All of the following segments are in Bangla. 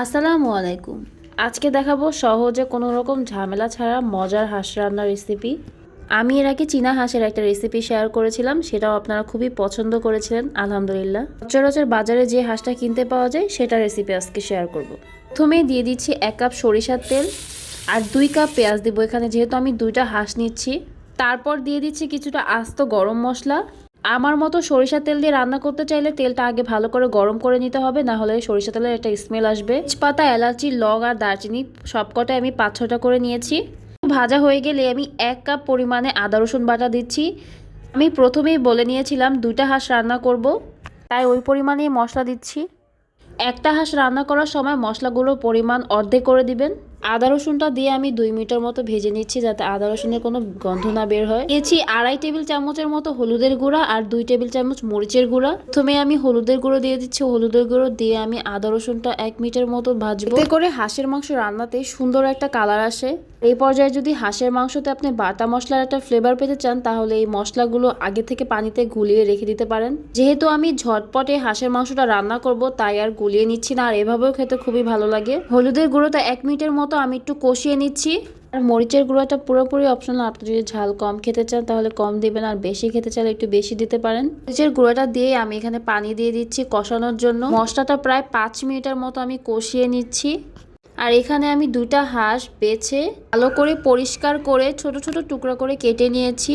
আসসালামু আলাইকুম। আজকে দেখাবো সহজে কোনো রকম ঝামেলা ছাড়া মজার হাঁস রান্নার রেসিপি আমি এর আগে চীনা হাঁসের একটা রেসিপি শেয়ার করেছিলাম, সেটাও আপনারা খুবই পছন্দ করেছিলেন, আলহামদুলিল্লাহ। সচরাচর বাজারে যে হাঁসটা কিনতে পাওয়া যায়, সেটা রেসিপি আজকে শেয়ার করব। প্রথমে দিয়ে দিচ্ছি এক কাপ সরিষার তেল আর দুই কাপ পেঁয়াজ দিব। এখানে যেহেতু আমি দুইটা হাঁস নিচ্ছি, তারপর দিয়ে দিচ্ছি কিছুটা আস্ত গরম মশলা আমার মতো সরিষা তেল দিয়ে রান্না করতে চাইলে তেলটা আগে ভালো করে গরম করে নিতে হবে, না হলে সরিষা তেলের একটা স্মেল আসবে। পাতা এলাচি, লং আর দারচিনি সবকটাই আমি পাঁচ ছটা করে নিয়েছি। ভাজা হয়ে গেলে আমি এক কাপ পরিমাণে আদা, রসুন বাটা দিচ্ছি। আমি প্রথমেই বলে নিয়েছিলাম দুইটা হাঁস রান্না করব, তাই ওই পরিমাণেই মশলা দিচ্ছি। একটা হাঁস রান্না করার সময় মশলাগুলোর পরিমাণ অর্ধেক করে দিবেন। আদা রসুনটা দিয়ে আমি দুই মিনিটের মতো ভেজে নিচ্ছি যাতে আদা রসুনের কোনো গন্ধ না বের হয়। এছি আড়াই টেবিল চামচের মতো হলুদের গুঁড়া আর দুই টেবিল চামচ মরিচের গুঁড়া। প্রথমে আমি হলুদের গুঁড়ো দিয়ে দিচ্ছি। হলুদের গুঁড়ো দিয়ে আমি আদা রসুনটা এক মিনিটের মতো ভাজবো। এতে করে হাঁসের মাংস রান্নাতে সুন্দর একটা কালার আসে। এই পর্যায়ে যদি হাঁসের মাংসতে আপনি বাটা মশলার একটা ফ্লেভার পেতে চান, তাহলে এই মশলাগুলো আগে থেকে পানিতে গুলিয়ে রেখে দিতে পারেন। যেহেতু আমি ঝটপটে হাঁসের মাংসটা রান্না করব, তাই আর গুলিয়ে নিচ্ছি না। আর এভাবেও খেতে খুবই ভালো লাগে। হলুদের গুঁড়োটা এক মিনিটের মতো আমি একটু কষিয়ে নিচ্ছি। আর মরিচের গুঁড়োটা পুরোপুরি অপশনাল আপনি যদি ঝাল কম খেতে চান তাহলে কম দিবেন, আর বেশি খেতে চাইলে একটু বেশি দিতে পারেন। মরিচের গুঁড়োটা দিয়ে আমি এখানে পানি দিয়ে দিচ্ছি কষানোর জন্য। মশলাটা প্রায় পাঁচ মিনিটের মতো আমি কষিয়ে নিচ্ছি। আর এখানে আমি দুটা হাঁস বেছে ভালো করে পরিষ্কার করে ছোট ছোট টুকরা করে কেটে নিয়েছি।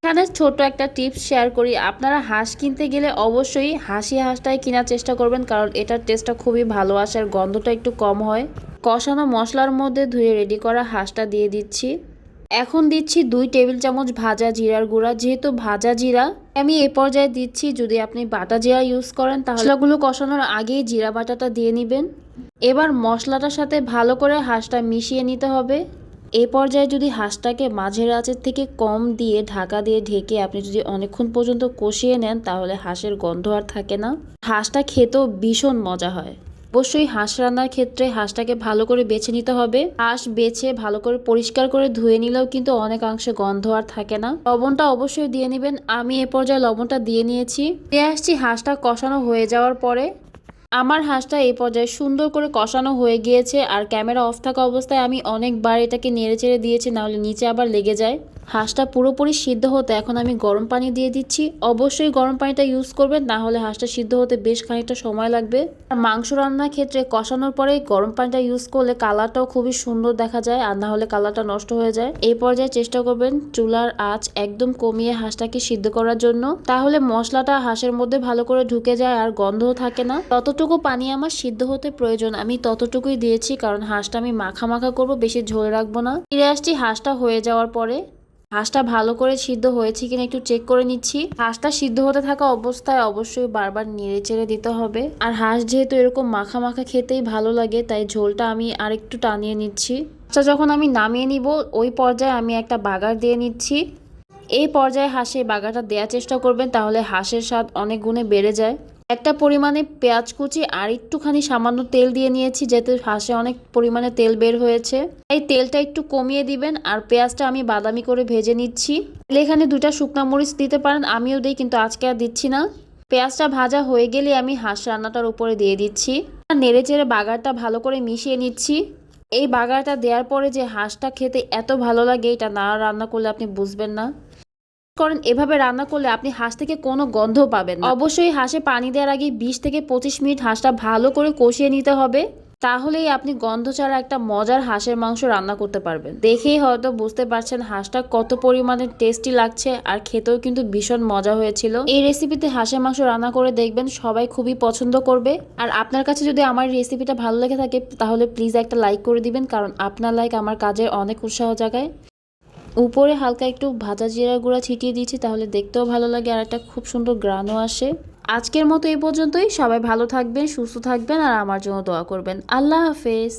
এখানে ছোট একটা টিপস শেয়ার করি, আপনারা হাঁস কিনতে গেলে অবশ্যই হাসি হাঁসটাই কেনার চেষ্টা করবেন, কারণ এটার টেস্টটা খুবই ভালো আসে, আর গন্ধটা একটু কম হয়। কষানো মশলার মধ্যে ধুয়ে রেডি করা হাঁসটা দিয়ে দিচ্ছি। এখন দিচ্ছি দুই টেবিল চামচ ভাজা জিরার গুঁড়া। যেহেতু ভাজা জিরা, আমি এ পর্যায়ে দিচ্ছি, যদি আপনি বাটা জিরা ইউজ করেন, তাহলে মশলাগুলো কষানোর আগেই জিরা বাটাটা দিয়ে নেবেন। এবার মশলাটার সাথে ভালো করে হাঁসটা মিশিয়ে নিতে হবে। এ পর্যায়ে যদি হাঁসটাকে মাঝের আঁচের থেকে কম দিয়ে ঢাকা দিয়ে ঢেকে আপনি যদি অনেকক্ষণ পর্যন্ত কষিয়ে নেন, তাহলে হাঁসের গন্ধ আর থাকে না। হাঁসটা খেতেও ভীষণ মজা হয়। অবশ্যই হাঁস রান্নার ক্ষেত্রে হাঁসটাকে ভালো করে বেছে নিতে হবে। হাঁস বেছে ভালো করে পরিষ্কার করে ধুয়ে নিলেও কিন্তু অনেকাংশে গন্ধ আর থাকে না। লবণটা অবশ্যই দিয়ে নেবেন। আমি এ পর্যায়ে লবণটা দিয়ে নিয়েছি। দিয়ে আসছি হাঁসটা কষানো হয়ে যাওয়ার পরে। আমার হাঁসটা এই পর্যায়ে সুন্দর করে কষানো হয়ে গিয়েছে আর ক্যামেরা অফ থাকা অবস্থায় আমি অনেকবার এটাকে নেড়ে চেড়ে দিয়েছি, নাহলে নিচে আবার লেগে যায়। হাঁসটা পুরোপুরি সিদ্ধ হতে এখন আমি গরম পানি দিয়ে দিচ্ছি। অবশ্যই গরম পানিটা ইউজ করবেন, না হলে হাঁসটা সিদ্ধ হতে বেশ খানিকটা সময় লাগবে। আর মাংস রান্নার ক্ষেত্রে কষানোর পরে গরম পানিটা ইউজ করলে কালারটাও খুবই সুন্দর দেখা যায়, আর না হলে কালারটা নষ্ট হয়ে যায়। এই পর্যায়ে চেষ্টা করবেন চুলার আঁচ একদম কমিয়ে হাঁসটাকে সিদ্ধ করার জন্য। তাহলে মশলাটা হাঁসের মধ্যে ভালো করে ঢুকে যায় আর গন্ধও থাকে না। ততটুকু পানি আমার সিদ্ধ হতে প্রয়োজন, আমি ততটুকুই দিয়েছি, কারণ হাঁসটা আমি মাখা মাখা করব, বেশি ঝোল রাখব না। ফিরে আসছি হাঁসটা হয়ে যাওয়ার পরে। হাঁসটা ভালো করে সিদ্ধ হয়েছে কিনা একটু চেক করে নিচ্ছি। হাঁসটা সিদ্ধ হতে থাকা অবস্থায় অবশ্যই বারবার নেড়ে চেড়ে দিতে হবে। আর হাঁস যেহেতু এরকম মাখা মাখা খেতেই ভালো লাগে, তাই ঝোলটা আমি আর একটু টানিয়ে নিচ্ছি। আচ্ছা যখন আমি নামিয়ে নিব, ওই পর্যায়ে আমি একটা বাগার দিয়ে নিচ্ছি। এই পর্যায়ে হাঁসে বাগাটা দেওয়ার চেষ্টা করবেন, তাহলে হাঁসের স্বাদ অনেক গুণে বেড়ে যায়। একটা পরিমাণে পেঁয়াজ কুচি আর একটুখানি সামান্য তেল দিয়ে নিয়েছি, যাতে হাঁসে অনেক পরিমাণে তেল বের হয়েছে। এই তেলটা একটু কমিয়ে দিবেন আর পেঁয়াজটা আমি বাদামি করে ভেজে নিচ্ছি। এখানে দুটা শুকনা মরিচ দিতে পারেন, আমিও দিই, কিন্তু আজকে আর দিচ্ছি না। পেঁয়াজটা ভাজা হয়ে গেলে আমি হাঁস রান্নাটার উপরে দিয়ে দিচ্ছি। আর নেড়ে চেড়ে বাগারটা ভালো করে মিশিয়ে নিচ্ছি। এই বাগারটা দেওয়ার পরে যে হাঁসটা খেতে এত ভালো লাগে, এটা না রান্না করলে আপনি বুঝবেন না। করেন, এভাবে রান্না করলে আপনি হাঁস থেকে কোনো গন্ধ পাবেন না। অবশ্যই হাঁসে পানি দেওয়ার আগে বিশ থেকে পঁচিশ মিনিট হাঁসটা ভালো করে কষিয়ে নিতে হবে। তাহলেই আপনি গন্ধ ছাড়া একটা মজার হাঁসের মাংস রান্না করতে পারবেন। দেখেই হয়তো বুঝতে পারছেন হাঁসটা কত পরিমাণে টেস্টি লাগছে আর খেতেও কিন্তু ভীষণ মজা হয়েছিল। এই রেসিপিতে হাঁসের মাংস রান্না করে দেখবেন সবাই খুবই পছন্দ করবে। আর আপনার কাছে যদি আমার রেসিপিটা ভালো লেগে থাকে, তাহলে প্লিজ একটা লাইক করে দিবেন, কারণ আপনার লাইক আমার কাজের অনেক উৎসাহ জাগায়। উপরে হালকা একটু ভাজা জিরা গুঁড়া ছিটিয়ে দিয়েছি, তাহলে দেখতেও ভালো লাগে আর একটা খুব সুন্দর গ্রানও আসে। আজকের মতো এই পর্যন্তই, সবাই ভালো থাকবেন, সুস্থ থাকবেন আর আমার জন্য দোয়া করবেন। আল্লাহ হাফেজ।